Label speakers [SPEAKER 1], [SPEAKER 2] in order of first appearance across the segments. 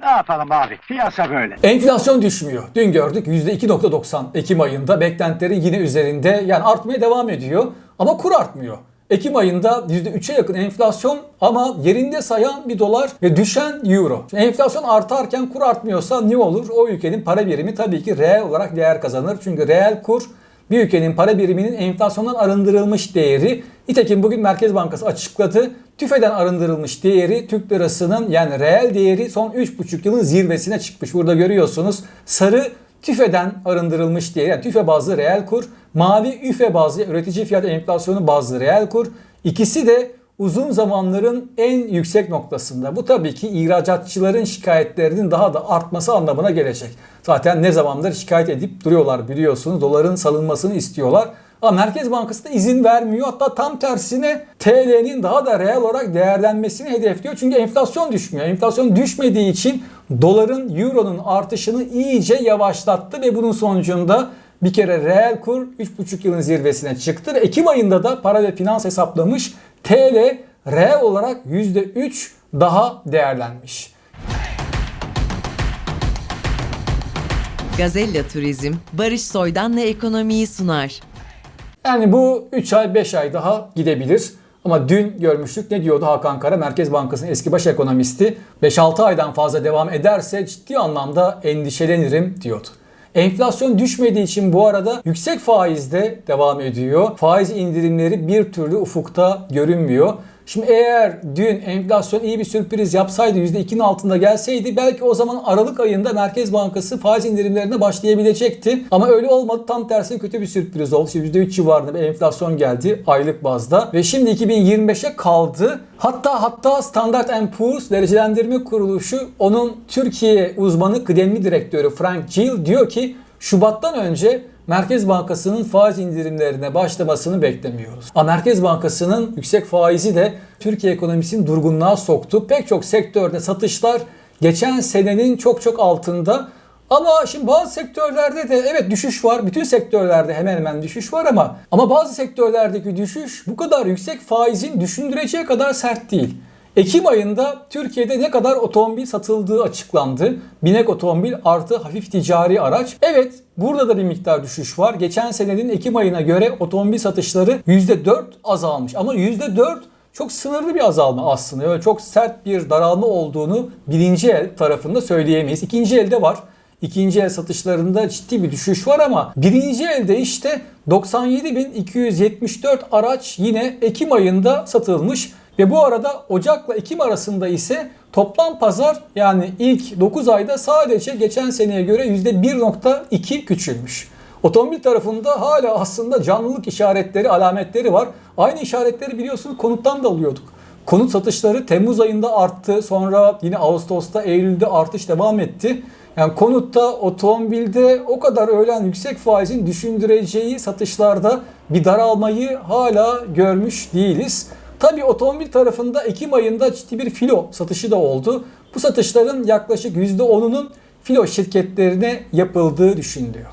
[SPEAKER 1] Ne yapalım abi? Piyasa böyle.
[SPEAKER 2] Enflasyon düşmüyor. Dün gördük %2.90 Ekim ayında beklentilerin yine üzerinde yani artmaya devam ediyor ama kur artmıyor. Ekim ayında %3'e yakın enflasyon ama yerinde sayan bir dolar ve düşen euro. Şimdi enflasyon artarken kur artmıyorsa ne olur? O ülkenin para birimi tabii ki reel olarak değer kazanır. Çünkü reel kur bir ülkenin para biriminin enflasyondan arındırılmış değeri. Nitekim bugün Merkez Bankası açıkladı. TÜFE'den arındırılmış değeri Türk lirasının yani reel değeri son 3,5 yılın zirvesine çıkmış. Burada görüyorsunuz sarı TÜFE'den arındırılmış değeri yani TÜFE bazlı reel kur, mavi üfe bazlı üretici fiyat enflasyonu bazlı reel kur. İkisi de uzun zamanların en yüksek noktasında. Bu tabii ki ihracatçıların şikayetlerinin daha da artması anlamına gelecek. Zaten ne zamandır şikayet edip duruyorlar biliyorsunuz. Doların salınmasını istiyorlar. Ama Merkez Bankası da izin vermiyor. Hatta tam tersine TL'nin daha da reel olarak değerlenmesini hedefliyor. Çünkü enflasyon düşmüyor. Enflasyon düşmediği için doların, euronun artışını iyice yavaşlattı ve bunun sonucunda bir kere reel kur 3,5 yılın zirvesine çıktı. Ve Ekim ayında da para ve finans hesaplamış TL reel olarak %3 daha değerlenmiş.
[SPEAKER 3] Gazella Turizm, Barış Soydan'la ekonomiyi sunar.
[SPEAKER 2] Yani bu 3 ay 5 ay daha gidebilir. Ama dün görmüştük ne diyordu Hakan Kara Merkez Bankası'nın eski baş ekonomisti 5-6 aydan fazla devam ederse ciddi anlamda endişelenirim diyordu. Enflasyon düşmediği için bu arada yüksek faizde devam ediyor. Faiz indirimleri bir türlü ufukta görünmüyor. Şimdi eğer dün enflasyon iyi bir sürpriz yapsaydı %2'nin altında gelseydi belki o zaman Aralık ayında Merkez Bankası faiz indirimlerine başlayabilecekti. Ama öyle olmadı. Tam tersine kötü bir sürpriz oldu. Şimdi %3 civarında bir enflasyon geldi aylık bazda. Ve şimdi 2025'e kaldı. Hatta hatta Standard Poor's derecelendirme kuruluşu onun Türkiye uzmanı kıdemli direktörü Frank Gill diyor ki Şubat'tan önce Merkez Bankası'nın faiz indirimlerine başlamasını beklemiyoruz. Ama Merkez Bankası'nın yüksek faizi de Türkiye ekonomisini durgunluğa soktu. Pek çok sektörde satışlar geçen senenin çok çok altında. Ama şimdi bazı sektörlerde de evet düşüş var. Bütün sektörlerde hemen hemen düşüş var ama ama bazı sektörlerdeki düşüş bu kadar yüksek faizin düşündüreceği kadar sert değil. Ekim ayında Türkiye'de ne kadar otomobil satıldığı açıklandı. Binek otomobil artı hafif ticari araç. Evet burada da bir miktar düşüş var. Geçen senenin Ekim ayına göre otomobil satışları %4 azalmış. Ama %4 çok sınırlı bir azalma aslında. Öyle çok sert bir daralma olduğunu birinci el tarafında söyleyemeyiz. İkinci elde var. İkinci el satışlarında ciddi bir düşüş var ama birinci elde işte 97.274 araç yine Ekim ayında satılmış. Ve bu arada Ocak'la Ekim arasında ise toplam pazar yani ilk 9 ayda sadece geçen seneye göre %1.2 küçülmüş. Otomobil tarafında hala aslında canlılık işaretleri, alametleri var. Aynı işaretleri biliyorsunuz konuttan da alıyorduk. Konut satışları Temmuz ayında arttı. Sonra yine Ağustos'ta, Eylül'de artış devam etti. Yani konutta, otomobilde o kadar öğlen yüksek faizin düşündüreceği satışlarda bir daralmayı hala görmüş değiliz. Tabi otomobil tarafında Ekim ayında ciddi bir filo satışı da oldu. Bu satışların yaklaşık %10'unun filo şirketlerine yapıldığı düşünülüyor.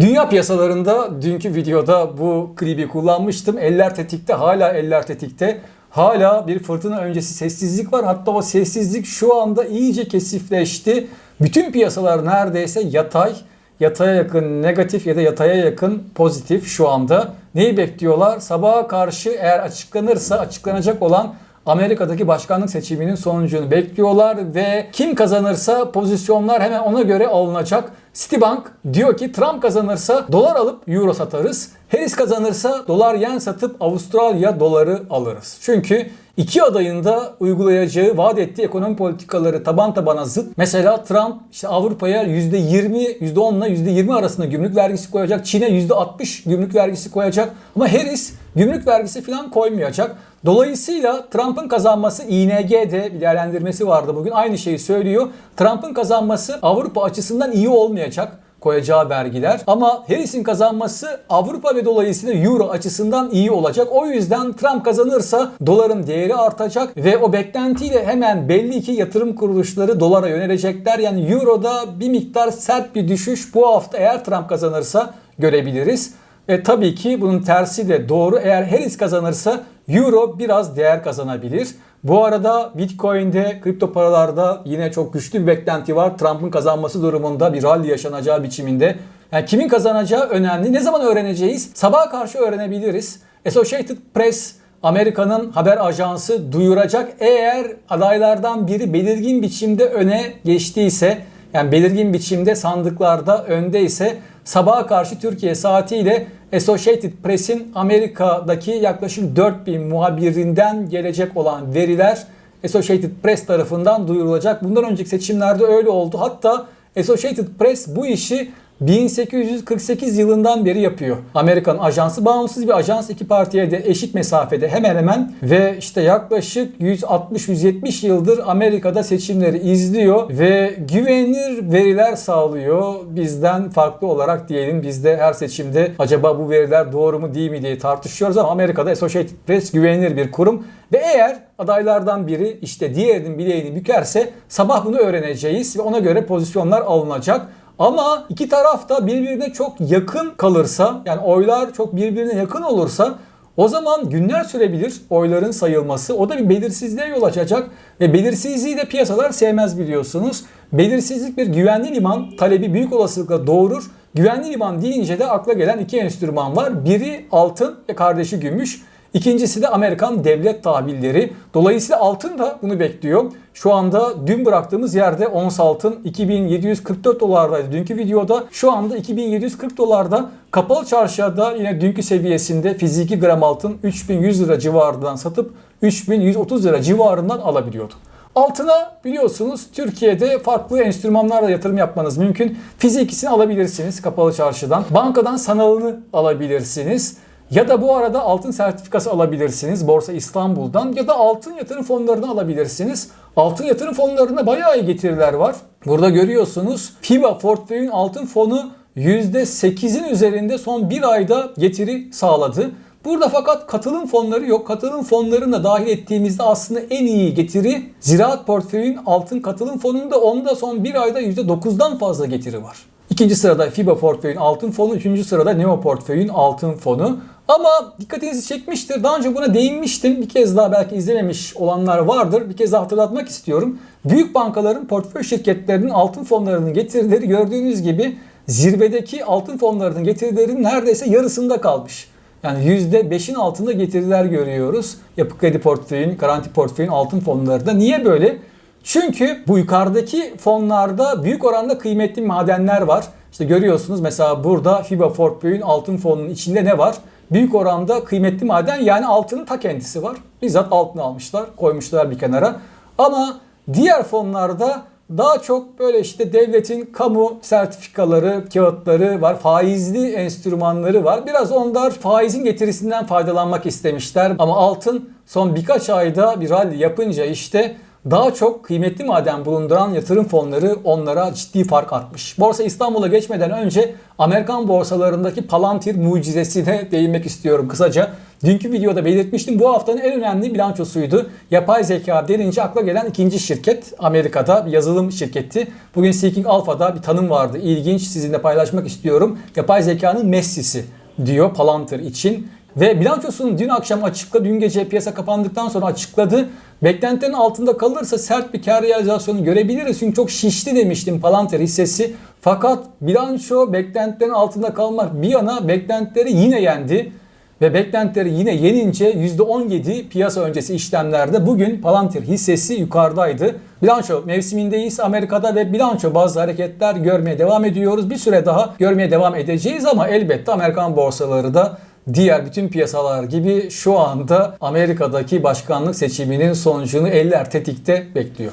[SPEAKER 2] Dünya piyasalarında dünkü videoda bu klibi kullanmıştım. Eller tetikte, hala eller tetikte. Hala bir fırtına öncesi sessizlik var. Hatta o sessizlik şu anda iyice kesifleşti. Bütün piyasalar neredeyse yatay, yataya yakın negatif ya da yataya yakın pozitif şu anda. Neyi bekliyorlar? Sabaha karşı eğer açıklanırsa açıklanacak olan Amerika'daki başkanlık seçiminin sonucunu bekliyorlar ve kim kazanırsa pozisyonlar hemen ona göre alınacak. Citibank diyor ki Trump kazanırsa dolar alıp euro satarız. Harris kazanırsa dolar yen satıp Avustralya doları alırız. Çünkü iki adayın da uygulayacağı vaat ettiği ekonomi politikaları taban tabana zıt. Mesela Trump işte Avrupa'ya %20, %10 ile %20 arasında gümrük vergisi koyacak. Çin'e %60 gümrük vergisi koyacak. Ama Harris gümrük vergisi falan koymayacak. Dolayısıyla Trump'ın kazanması ING'de bir değerlendirmesi vardı bugün. Aynı şeyi söylüyor. Trump'ın kazanması Avrupa açısından iyi olmayacak koyacağı vergiler. Ama Harris'in kazanması Avrupa ve dolayısıyla Euro açısından iyi olacak. O yüzden Trump kazanırsa doların değeri artacak ve o beklentiyle hemen belli ki yatırım kuruluşları dolara yönelecekler. Yani Euro'da bir miktar sert bir düşüş bu hafta eğer Trump kazanırsa görebiliriz. Ve tabii ki bunun tersi de doğru. Eğer Harris kazanırsa Euro biraz değer kazanabilir. Bu arada Bitcoin'de, kripto paralarda yine çok güçlü bir beklenti var. Trump'ın kazanması durumunda bir rally yaşanacağı biçiminde. Yani kimin kazanacağı önemli. Ne zaman öğreneceğiz? Sabaha karşı öğrenebiliriz. Associated Press Amerika'nın haber ajansı duyuracak. Eğer adaylardan biri belirgin biçimde öne geçtiyse, yani belirgin biçimde sandıklarda önde ise sabaha karşı Türkiye saatiyle Associated Press'in Amerika'daki yaklaşık 4000 muhabirinden gelecek olan veriler Associated Press tarafından duyurulacak. Bundan önceki seçimlerde öyle oldu. Hatta Associated Press bu işi 1848 yılından beri yapıyor. Amerikan ajansı bağımsız bir ajans iki partiye de eşit mesafede hemen hemen ve işte yaklaşık 160-170 yıldır Amerika'da seçimleri izliyor ve güvenilir veriler sağlıyor. Bizden farklı olarak diyelim biz de her seçimde acaba bu veriler doğru mu değil mi diye tartışıyoruz ama Amerika'da Associated Press güvenilir bir kurum ve eğer adaylardan biri işte diğerinin bileğini bükerse sabah bunu öğreneceğiz ve ona göre pozisyonlar alınacak. Ama iki taraf da birbirine çok yakın kalırsa yani oylar çok birbirine yakın olursa o zaman günler sürebilir oyların sayılması. O da bir belirsizliğe yol açacak ve belirsizliği de piyasalar sevmez biliyorsunuz. Belirsizlik bir güvenli liman talebi büyük olasılıkla doğurur. Güvenli liman deyince de akla gelen iki enstrüman var. Biri altın ve kardeşi gümüş. İkincisi de Amerikan devlet tahvilleri. Dolayısıyla altın da bunu bekliyor. Şu anda dün bıraktığımız yerde ons altın 2744 dolardaydı dünkü videoda. Şu anda 2740 dolarda kapalı çarşıda yine dünkü seviyesinde fiziki gram altın 3100 lira civarından satıp 3130 lira civarından alabiliyordu. Altına biliyorsunuz Türkiye'de farklı enstrümanlarla yatırım yapmanız mümkün. Fizikisini alabilirsiniz kapalı çarşıdan. Bankadan sanalını alabilirsiniz. Ya da bu arada altın sertifikası alabilirsiniz Borsa İstanbul'dan ya da altın yatırım fonlarını alabilirsiniz. Altın yatırım fonlarında bayağı iyi getiriler var. Burada görüyorsunuz FIBA portföyün altın fonu %8'in üzerinde son bir ayda getiri sağladı. Burada fakat katılım fonları yok. Katılım fonlarını da dahil ettiğimizde aslında en iyi getiri ziraat portföyün altın katılım fonunda onda son bir ayda %9'dan fazla getiri var. İkinci sırada FIBA portföyün altın fonu, üçüncü sırada Neo portföyün altın fonu. Ama dikkatinizi çekmiştir. Daha önce buna değinmiştim. Bir kez daha belki izlememiş olanlar vardır. Bir kez daha hatırlatmak istiyorum. Büyük bankaların portföy şirketlerinin altın fonlarının getirileri gördüğünüz gibi zirvedeki altın fonlarının getirilerinin neredeyse yarısında kalmış. Yani %5'in altında getiriler görüyoruz. Yapı kredi portföyün, garanti portföyün altın fonlarında. Niye böyle? Çünkü bu yukarıdaki fonlarda büyük oranda kıymetli madenler var. İşte görüyorsunuz mesela burada FIBA portföyün altın fonunun içinde ne var? Büyük oranda kıymetli maden yani altının ta kendisi var. Bizzat altını almışlar, koymuşlar bir kenara. Ama diğer fonlarda daha çok böyle işte devletin kamu sertifikaları, kağıtları var. Faizli enstrümanları var. Biraz onlar faizin getirisinden faydalanmak istemişler. Ama altın son birkaç ayda bir rally yapınca işte daha çok kıymetli maden bulunduran yatırım fonları onlara ciddi fark atmış. Borsa İstanbul'a geçmeden önce Amerikan borsalarındaki Palantir mucizesine değinmek istiyorum kısaca. Dünkü videoda belirtmiştim bu haftanın en önemli bilançosuydu. Yapay zeka denince akla gelen ikinci şirket Amerika'da bir yazılım şirketi. Bugün Seeking Alpha'da bir tanım vardı. İlginç sizinle paylaşmak istiyorum. Yapay zekanın Messi'si diyor Palantir için. Ve bilançosunu dün akşam açıkladı. Dün gece piyasa kapandıktan sonra açıkladı. Beklentilerin altında kalırsa sert bir kar realizasyonu görebiliriz. Çünkü çok şişti demiştim Palantir hissesi. Fakat bilanço beklentilerin altında kalmak bir yana beklentileri yine yendi. Ve beklentileri yine yenince %17 piyasa öncesi işlemlerde bugün Palantir hissesi yukarıdaydı. Bilanço mevsimindeyiz Amerika'da ve bilanço bazı hareketler görmeye devam ediyoruz. Bir süre daha görmeye devam edeceğiz ama elbette Amerikan borsaları da diğer bütün piyasalar gibi şu anda Amerika'daki başkanlık seçiminin sonucunu eller tetikte bekliyor.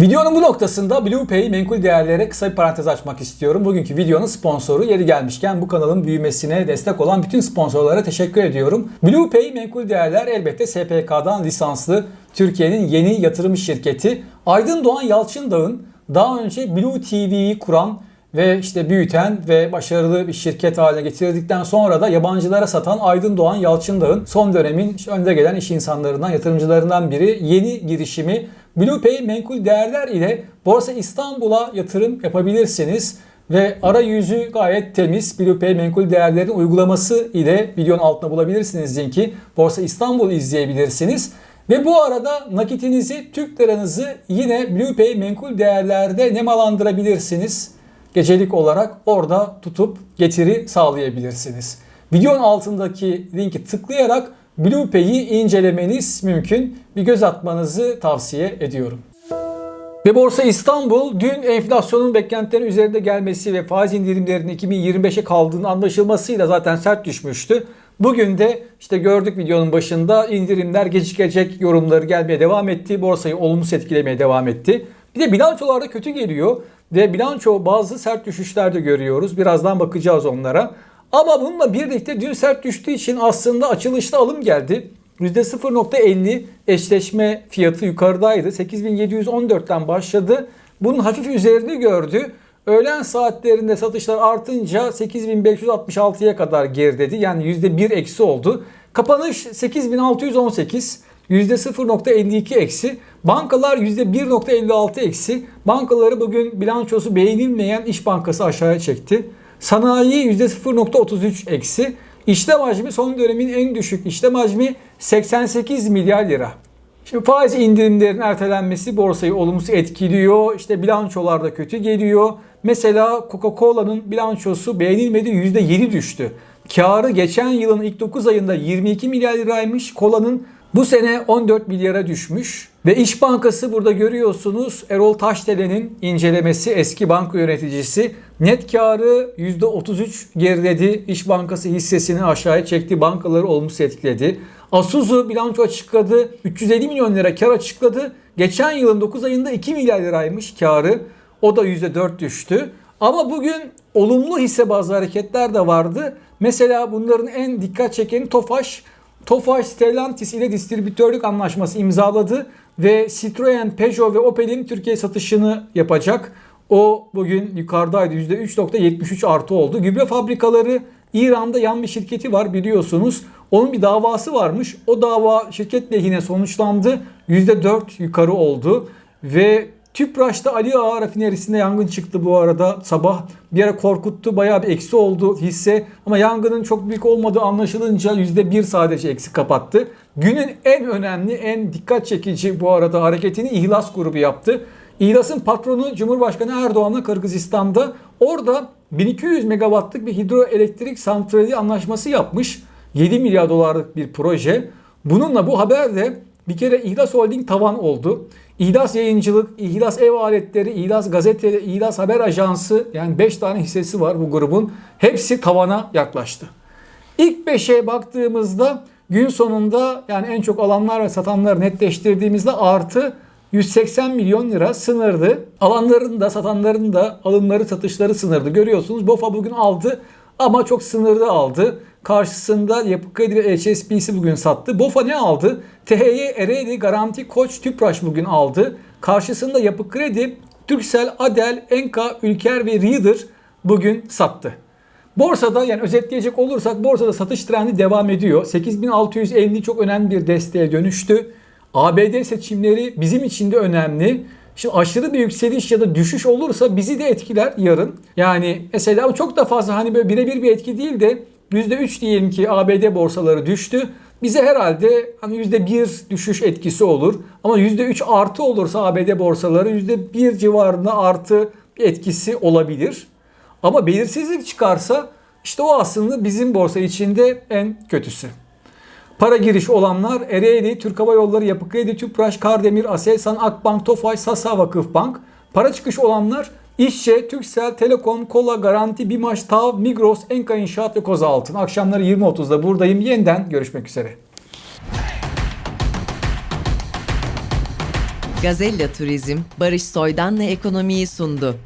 [SPEAKER 2] Videonun bu noktasında BluePay menkul değerlere kısa bir parantez açmak istiyorum. Bugünkü videonun sponsoru yeri gelmişken bu kanalın büyümesine destek olan bütün sponsorlara teşekkür ediyorum. BluePay menkul değerler elbette SPK'dan lisanslı Türkiye'nin yeni yatırım şirketi. Aydın Doğan Yalçındağ'ın daha önce Blue TV'yi kuran ve işte büyüten ve başarılı bir şirket haline getirdikten sonra da yabancılara satan Aydın Doğan Yalçındağ'ın son dönemin önde gelen iş insanlarından, yatırımcılarından biri yeni girişimi BluePay menkul değerler ile Borsa İstanbul'a yatırım yapabilirsiniz. Ve arayüzü gayet temiz. BluePay menkul değerlerin uygulaması ile videonun altına bulabilirsiniz linki. Borsa İstanbul izleyebilirsiniz. Ve bu arada nakitinizi, Türk liranızı yine BluePay menkul değerlerde nemalandırabilirsiniz. Gecelik olarak orada tutup getiri sağlayabilirsiniz. Videonun altındaki linki tıklayarak BluePay'i incelemeniz mümkün. Bir göz atmanızı tavsiye ediyorum. Ve Borsa İstanbul dün enflasyonun beklentilerin üzerinde gelmesi ve faiz indirimlerinin 2025'e kaldığını anlaşılmasıyla zaten sert düşmüştü. Bugün de işte gördük videonun başında indirimler gecikecek yorumları gelmeye devam etti. Borsayı olumsuz etkilemeye devam etti. Bir de bilançolarda kötü geliyor ve bilanço bazı sert düşüşler de görüyoruz. Birazdan bakacağız onlara. Ama bununla birlikte dün sert düştüğü için aslında açılışta alım geldi. %0.50 eşleşme fiyatı yukarıdaydı. 8714'ten başladı. Bunun hafif üzerini gördü. Öğlen saatlerinde satışlar artınca 8566'ya kadar geriledi. Yani %1 eksi oldu. Kapanış 8618. %0.52 eksi. Bankalar %1.56 eksi. Bankaları bugün bilançosu beğenilmeyen İş Bankası aşağıya çekti. Sanayi %0.33 eksi. İşlem hacmi son dönemin en düşük işlem hacmi 88 milyar lira. Şimdi faiz indirimlerin ertelenmesi borsayı olumsuz etkiliyor. İşte bilançolar da kötü geliyor. Mesela Coca-Cola'nın bilançosu beğenilmedi %7 düştü. Karı geçen yılın ilk 9 ayında 22 milyar liraymış. Kola'nın bu sene 14 milyara düşmüş. Ve İş Bankası burada görüyorsunuz Erol Taşdelen'in incelemesi eski banka yöneticisi. Net karı %33 geriledi. İş Bankası hissesini aşağıya çekti. Bankaları olumsuz etkiledi. Asuzu bilanço açıkladı. 350 milyon lira kar açıkladı. Geçen yılın 9 ayında 2 milyar liraymış karı. O da %4 düştü. Ama bugün olumlu hisse bazı hareketler de vardı. Mesela bunların en dikkat çekeni Tofaş. Tofaş Stellantis ile distribütörlük anlaşması imzaladı ve Citroen, Peugeot ve Opel'in Türkiye satışını yapacak. O bugün yukarıdaydı %3.73 artı oldu. Gübre fabrikaları İran'da yan bir şirketi var biliyorsunuz. Onun bir davası varmış. O dava şirket lehine sonuçlandı. %4 yukarı oldu. Ve Tüpraş'ta Ali Ağa rafinerisinde yangın çıktı bu arada. Sabah bir ara korkuttu. Bayağı bir eksi oldu hisse. Ama yangının çok büyük olmadığı anlaşılınca %1 sadece eksi kapattı. Günün en önemli, en dikkat çekici bu arada hareketini İhlas grubu yaptı. İhlas'ın patronu Cumhurbaşkanı Erdoğan'la Kırgızistan'da orada 1200 megawattlık bir hidroelektrik santrali anlaşması yapmış. 7 milyar dolarlık bir proje. Bununla bu haber de bir kere İhlas Holding tavan oldu. İhlas Yayıncılık, İhlas Ev Aletleri, İhlas Gazete, İhlas Haber Ajansı yani 5 tane hissesi var bu grubun. Hepsi tavana yaklaştı. İlk 5'e baktığımızda gün sonunda yani en çok alanlar ve satanları netleştirdiğimizde artı 180 milyon lira sınırdı. Alanların da satanların da alımları satışları sınırdı. Görüyorsunuz BOFA bugün aldı ama çok sınırlı aldı. Karşısında Yapı Kredi ve HSBC bugün sattı. BOFA ne aldı? THY, Ereğli, Garanti, Koç, Tüpraş bugün aldı. Karşısında Yapı Kredi, Türksel, Adel, Enka, Ülker ve Reader bugün sattı. Borsada yani özetleyecek olursak borsada satış trendi devam ediyor. 8650 çok önemli bir desteğe dönüştü. ABD seçimleri bizim için de önemli. Şimdi aşırı bir yükseliş ya da düşüş olursa bizi de etkiler yarın. Yani mesela çok da fazla hani böyle birebir bir etki değil de %3 diyelim ki ABD borsaları düştü. Bize herhalde hani %1 düşüş etkisi olur. Ama %3 artı olursa ABD borsaları %1 civarında artı etkisi olabilir. Ama belirsizlik çıkarsa işte o aslında bizim borsa içinde en kötüsü. Para giriş olanlar Ereğli, Türk Hava Yolları, Yapı Kredi, Tüpraş, Kardemir, Aselsan, Akbank, Tofaş, Sasa, Vakıfbank. Para çıkış olanlar İşçe, Türksel, Telekom, Kola, Garanti, Bimaş, TAV, Migros, Enka İnşaat ve Koza Altın. Akşamları 20.30'da buradayım. Yeniden görüşmek üzere.
[SPEAKER 3] Gazella Turizm, Barış Soydan'la ekonomiyi sundu.